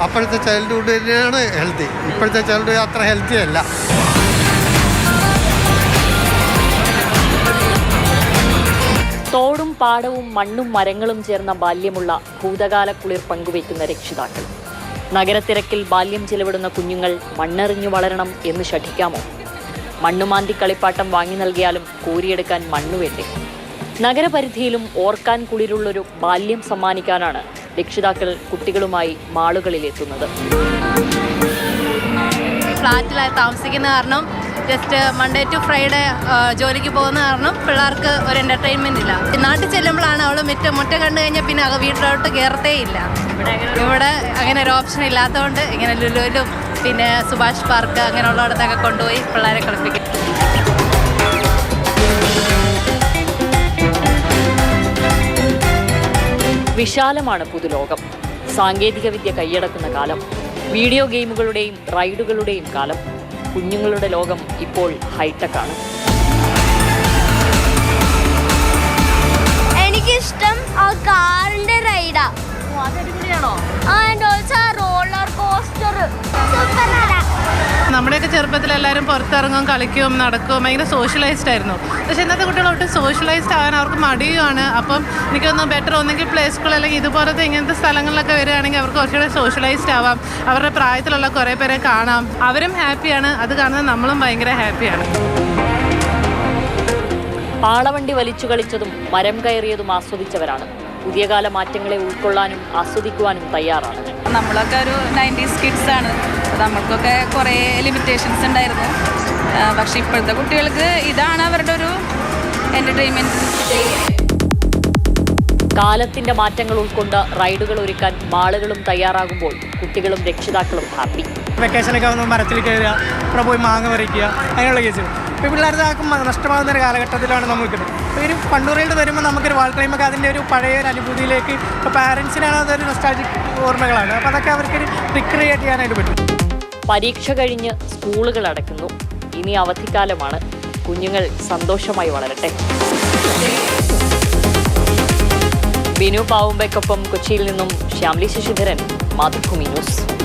അപ്പോഴത്തെ ചൈൽഡ്ഹുഡ് തന്നെയാണ് ഹെൽത്തി ഇപ്പോഴത്തെ ചൈൽഡ്ഹുഡ് അത്ര ഹെൽത്തി അല്ല. തോടും പാടവും മണ്ണും മരങ്ങളും ചേർന്ന ബാല്യമുള്ള ഭൂതകാല കുളിർ പങ്കുവയ്ക്കുന്ന രക്ഷിതാക്കൾ. നഗരത്തിരക്കിൽ ബാല്യം ചിലവിടുന്ന കുഞ്ഞുങ്ങൾ മണ്ണെറിഞ്ഞു വളരണം എന്ന് ശഠിക്കാമോ? മണ്ണുമാന്തി കളിപ്പാട്ടം വാങ്ങി നൽകിയാലും കോരിയെടുക്കാൻ മണ്ണു വേണ്ടേ നഗരപരിധിയിലും ഓർക്കാൻ കുളിരുള്ളൊരു ബാല്യം സമ്മാനിക്കാനാണ് രക്ഷിതാക്കൾ കുട്ടികളുമായി മാളുകളിൽ എത്തുന്നത് ഫ്ലാറ്റിലായി താമസിക്കുന്ന കാരണം ജസ്റ്റ് മൺഡേ ടു ഫ്രൈഡേ ജോലിക്ക് പോകുന്ന കാരണം പിള്ളേർക്ക് ഒരു എന്റർടൈൻമെന്റ് ഇല്ല. നാട്ടിൽ ചെല്ലുമ്പോഴാണ് അവൾ മുറ്റ മുറ്റ കണ്ടു കഴിഞ്ഞാൽ പിന്നെ അവ വീട്ടിലോട്ട് കയറത്തേ ഇല്ല. ഇവിടെ അങ്ങനെ ഒരു ഓപ്ഷൻ ഇല്ലാത്തതുകൊണ്ട് ഇങ്ങനെ ലുലുവിലും പിന്നെ സുഭാഷ് പാർക്ക് അങ്ങനെയുള്ളിടത്തൊക്കെ കൊണ്ടുപോയി പിള്ളേരെ കളിപ്പിക്കും. വിശാലമാണ് പുതുലോകം. സാങ്കേതികവിദ്യ കൈയടക്കുന്ന കാലം വീഡിയോ ഗെയിമുകളുടെയും റൈഡുകളുടെയും കാലം. കുഞ്ഞുങ്ങളുടെ ലോകം ഇപ്പോൾ ഹൈടെക് ആണ് എനിക്കിഷ്ടം ആ കാറിന്റെ റൈഡാ. റോളർ നമ്മുടെയൊക്കെ ചെറുപ്പത്തിൽ എല്ലാവരും പുറത്തിറങ്ങും കളിക്കും നടക്കും ഭയങ്കര സോഷ്യലൈസ്ഡ് ആയിരുന്നു. പക്ഷേ ഇന്നത്തെ കുട്ടികൾ ഒട്ടും സോഷ്യലൈസ്ഡ് ആകാൻ അവർക്ക് മടിയുമാണ്. അപ്പം എനിക്കൊന്ന് ബെറ്റർ ഒന്നെങ്കിൽ പ്ലേ സ്കൂൾ അല്ലെങ്കിൽ ഇതുപോലത്തെ ഇങ്ങനത്തെ സ്ഥലങ്ങളിലൊക്കെ വരികയാണെങ്കിൽ അവർക്ക് കുറച്ചുകൂടെ സോഷ്യലൈസ്ഡ് ആവാം. അവരുടെ പ്രായത്തിലുള്ള കുറേ പേരെ കാണാം. അവരും ഹാപ്പിയാണ് അത് കാണുന്നത് നമ്മളും ഭയങ്കര ഹാപ്പിയാണ് പാളവണ്ടി വലിച്ചു കളിച്ചതും മരം കയറിയതും ആസ്വദിച്ചവരാണ്. പുതിയ കാല മാറ്റങ്ങളെ ഉൾക്കൊള്ളാനും ആസ്വദിക്കുവാനും തയ്യാറാണ്. നമ്മളൊക്കെ ഒരു നയന്റീസ് കിഡ്സ് ആണ്. നമ്മൾക്കൊക്കെ കുറേ ലിമിറ്റേഷൻസ് ഉണ്ടായിരുന്നു. പക്ഷേ ഇപ്പോഴത്തെ കുട്ടികൾക്ക് ഇതാണ് അവരുടെ ഒരു എന്റർടൈൻമെന്റ് കാലത്തിന്റെ മാറ്റങ്ങൾ ഉൾക്കൊണ്ട് റൈഡുകൾ ഒരുക്കാൻ മാളുകളും തയ്യാറാകുമ്പോൾ കുട്ടികളും രക്ഷിതാക്കളും ഹാപ്പി. വെക്കേഷനൊക്കെ വന്ന് മരത്തിൽ കയറുക അവിടെ പോയി മാങ്ങ പറിക്കുക അങ്ങനെയുള്ള കേസുകൾ ഇപ്പോൾ പിള്ളേരുടെ ആക്കും നഷ്ടമാകുന്ന ഒരു കാലഘട്ടത്തിലാണ് നമ്മൾ നിൽക്കുന്നത്. ഇപ്പോൾ ഒരു പണ്ടൂറിൽ വരുമ്പോൾ നമുക്കൊരു വാൾ ക്ലൈമൊക്കെ അതിന്റെ ഒരു പഴയ ഒരു അനുഭൂതിയിലേക്ക് ഇപ്പോൾ പാരൻസിനാണ് അതൊരു നഷ്ടാജിക് ഓർമ്മകളാണ്. അപ്പോൾ അതൊക്കെ അവർക്കൊരു റിക്രിയേറ്റ് ചെയ്യാനായിട്ട് പറ്റും. പരീക്ഷ കഴിഞ്ഞ് സ്കൂളുകൾ അടയ്ക്കുന്നു. ഇനി അവധിക്കാലമാണ്. കുഞ്ഞുങ്ങൾ സന്തോഷമായി വളരട്ടെ. ബിനു പാവുമ്പയ്ക്കൊപ്പം കൊച്ചിയിൽ നിന്നും ശ്യാംലി ശശിധരൻ മാതൃഭൂമി ന്യൂസ്.